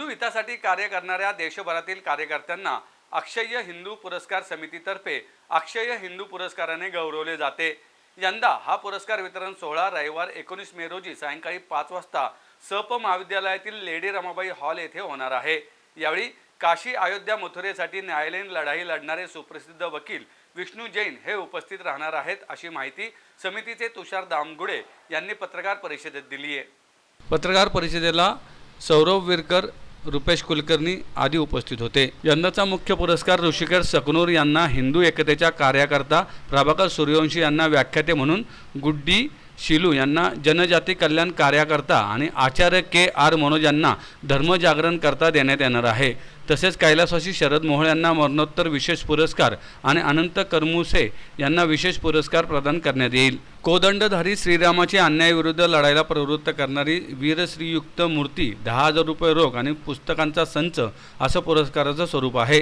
हितासाठी कार्य करणाऱ्या देशभरातील कार्यकर्त्यांना अक्षय हिंदू पुरस्कार समितीतर्फे अक्षय हिंदू पुरस्काराने गौरवले जाते. यंदा हा पुरस्कार वितरण सोहळा रविवार एकोणीस मे रोजी सायंकाळी पाच वाजता सप महाविद्यालयातील लेडी रमाबाई हॉल येथे होणार आहे. यावेळी काशी अयोध्या मथुरेसाठी न्यायालयीन लढाई लढणारे सुप्रसिद्ध वकील विष्णू जैन हे उपस्थित राहणार आहेत अशी माहिती समितीचे तुषार दामगुडे यांनी पत्रकार परिषदेत दिली आहे पत्रकार परिषदेला सौरभ विरकर रुपेश कुलकर्णी आदी उपस्थित होते. यंदाचा मुख्य पुरस्कार ऋषिकेश सकनूर यांना हिंदू एकतेच्या कार्यकर्ता प्रभाकर सूर्यवंशी यांना व्याख्याते म्हणून गुड्डी शिलू यांना जनजाती कल्याण कार्यकर्ता आणि आचार्य के आर मनोज यांना धर्मजागरण करता देण्यात येणार आहे. तसेच कैलासवासी शरद मोहोळ यांना मरणोत्तर विशेष पुरस्कार आणि अनंत करमुसे यांना विशेष पुरस्कार प्रदान करण्यात येईल. कोदंडधारी श्रीरामाचे अन्यायाविरुद्ध लढायला प्रवृत्त करणारी वीरश्रीयुक्त मूर्ती दहा हजार रुपये रोख आणि पुस्तकांचा संच असं पुरस्काराचं स्वरूप आहे.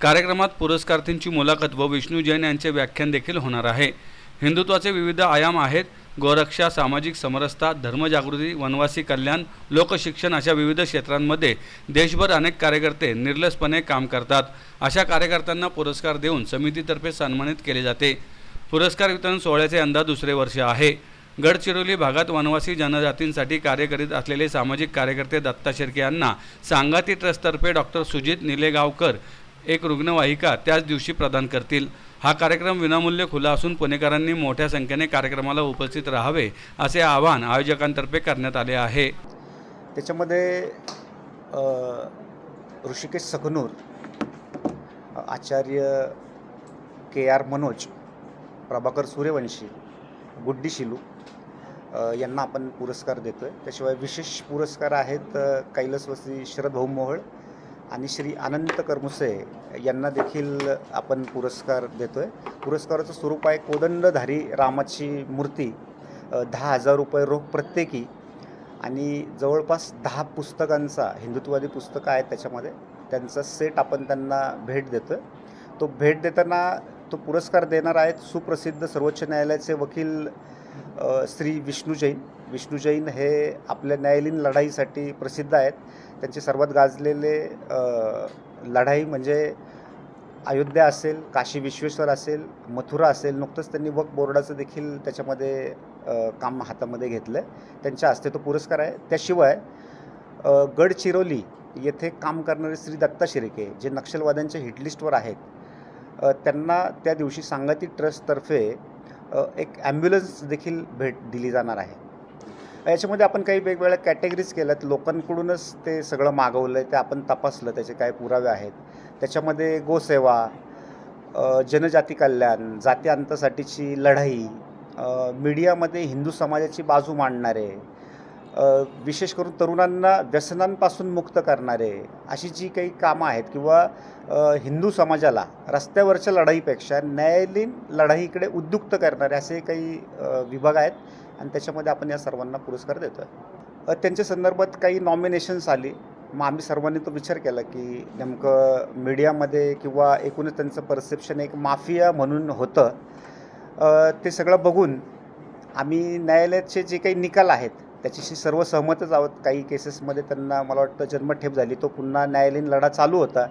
कार्यक्रमात पुरस्कार्थींची मुलाखत व विष्णू जैन यांचे व्याख्यान देखील होणार आहे. हिंदुत्वाचे विविध आयाम आहेत. गोरक्षा सामाजिक समरसता धर्मजागृती वनवासी कल्याण लोकशिक्षण अशा विविध क्षेत्रांमध्ये देशभर अनेक कार्यकर्ते निर्लसपणे काम करतात. अशा कार्यकर्त्यांना पुरस्कार देऊन समितीतर्फे सन्मानित केले जाते. पुरस्कार वितरण सोहळ्याचे यंदा दुसरे वर्ष आहे. गडचिरोली भागात वनवासी जनजातींसाठी कार्य करीत असलेले सामाजिक कार्यकर्ते दत्ता शिर्के यांना सांगाती ट्रस्टतर्फे डॉक्टर सुजित निलेगावकर एक रुग्णवाहिका त्याच दिवशी प्रदान करतील. हा कार्यक्रम विनामूल्य खुला असून पुणेकरांनी मोठ्या संख्येने कार्यक्रमाला उपस्थित राहावे असे आवाहन आयोजकांतर्फे करण्यात आले आहे. त्याच्यामध्ये ऋषिकेश सखनूर आचार्य के आर मनोज प्रभाकर सूर्यवंशी गुड्डी शिलू यांना आपण पुरस्कार देतो आहे त्याशिवाय विशेष पुरस्कार आहेत कैलासवासी शरद भाऊ मोहळ आणि श्री अनंत करमुसे यांना देखील आपण पुरस्कार देतो आहे पुरस्काराचं स्वरूप आहे कोदंडधारी रामाची मूर्ती दहा हजार रुपये रोख प्रत्येकी आणि जवळपास दहा पुस्तकांचा हिंदुत्ववादी पुस्तकं आहेत त्याच्यामध्ये त्यांचा सेट आपण त्यांना भेट देतो तो भेट देताना तो पुरस्कार देणार आहेत सुप्रसिद्ध सर्वोच्च न्यायालयाचे वकील श्री विष्णू जैन विष्णू जैन हे आपल्या न्यायालयीन लढाईसाठी प्रसिद्ध आहेत. त्यांचे सर्वात गाजलेले लढाई म्हणजे अयोध्या असेल काशी विश्वेश्वर असेल मथुरा असेल नुकतंच त्यांनी वक बोर्डाचं देखील त्याच्यामध्ये काम हातामध्ये घेतलं. आहे त्यांच्या हस्ते तो पुरस्कार आहे. त्याशिवाय गडचिरोली येथे काम करणारे श्री दत्ता शिर्के जे नक्षलवाद्यांच्या हिटलिस्टवर आहेत त्यांना त्या दिवशी सांगती ट्रस्टतर्फे एक ॲम्ब्युलन्स देखील भेट दिली जाणार आहे. याच्यामध्ये आपण काही वेगवेगळ्या कॅटेगरीज केल्यात. लोकांकडूनच ते सगळं मागवलं आहे ते आपण तपासलं त्याचे काय पुरावे आहेत. त्याच्यामध्ये गोसेवा जनजाती कल्याण जाती अंतासाठीची लढाई मीडियामध्ये हिंदू समाजाची बाजू मांडणारे विशेष करून तरुणांना व्यसनांपासून मुक्त करणारे अशी जी काही कामं आहेत किंवा हिंदू समाजाला रस्त्यावरच्या लढाईपेक्षा न्यायालयीन लढाईकडे उद्युक्त करणारे असे काही विभाग आहेत. आणि त्याच्यामध्ये आपण या सर्वांना पुरस्कार देतो आहे त्यांच्या संदर्भात काही नॉमिनेशन्स आली. मग आम्ही सर्वांनी तो विचार केला की नेमकं मीडियामध्ये किंवा एकूणच त्यांचं परसेप्शन एक माफिया म्हणून होतं. ते सगळं बघून आम्ही न्यायालयाचे जे काही निकाल आहेत त्याच्याशी सर्व सहमतच आहोत. काही केसेसमध्ये त्यांना मला वाटतं जन्मठेप झाली. तो पुन्हा न्यायालयीन लढा चालू होता.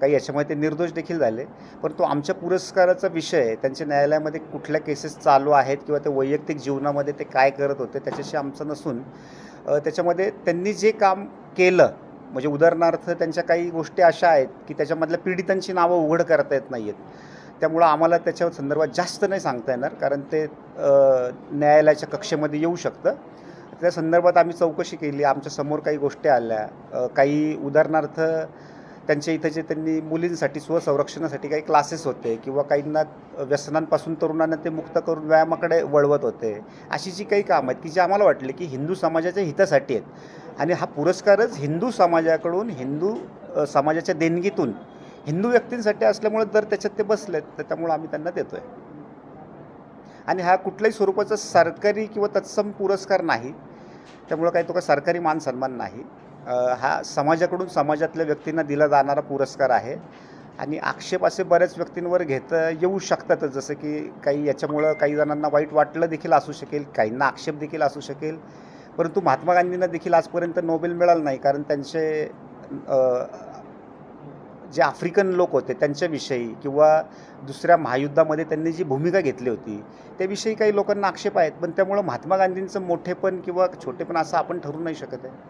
काही याच्यामध्ये ते निर्दोष देखील झाले. परंतु आमच्या पुरस्काराचा विषय त्यांच्या न्यायालयामध्ये कुठल्या केसेस चालू आहेत किंवा ते वैयक्तिक जीवनामध्ये ते काय करत होते त्याच्याशी आमचं नसून त्याच्यामध्ये त्यांनी जे काम केलं म्हणजे उदाहरणार्थ त्यांच्या काही गोष्टी अशा आहेत की त्याच्यामधल्या पीडितांची नावं उघड करता येत नाही आहेत त्यामुळं आम्हाला त्याच्या संदर्भात जास्त नाही सांगता येणार कारण ते न्यायालयाच्या कक्षेमध्ये येऊ शकतं. त्या संदर्भात आम्ही चौकशी केली. आमच्यासमोर काही गोष्टी आल्या. काही उदाहरणार्थ त्यांच्या इथं जे त्यांनी मुलींसाठी स्वसंरक्षणासाठी काही क्लासेस होते किंवा काहींना व्यसनांपासून तरुणांना ते मुक्त करून व्यायामाकडे वळवत होते अशी जी काही कामं आहेत की जे आम्हाला वाटले की हिंदू समाजाच्या हितासाठी आहेत. आणि हा पुरस्कारच हिंदू समाजाकडून हिंदू समाजाच्या देणगीतून हिंदू व्यक्तींसाठी असल्यामुळे दर त्याच्यात ते बसलेत तर त्यामुळे आम्ही त्यांना देतो आहे आणि हा कुठल्याही स्वरूपाचा सरकारी किंवा तत्सम पुरस्कार नाही त्यामुळं काही तो का सरकारी मान सन्मान नाही. हा समाजाकडून समाजातल्या व्यक्तींना दिला जाणारा पुरस्कार आहे. आणि आक्षेप असे बऱ्याच व्यक्तींवर घेता येऊ शकतातच जसं की काही याच्यामुळं काही जणांना वाईट वाटलं देखील असू शकेल काहींना आक्षेप देखील असू शकेल. परंतु महात्मा गांधींना देखील आजपर्यंत नोबेल मिळालं नाही. कारण त्यांचे जे आफ्रिकन लोक होते त्यांच्याविषयी किंवा दुसऱ्या महायुद्धामध्ये त्यांनी जी भूमिका घेतली होती त्याविषयी काही लोकांना आक्षेप आहेत. पण त्यामुळं महात्मा गांधींचं मोठेपण किंवा छोटेपण असं आपण ठरू नाही शकत आहे.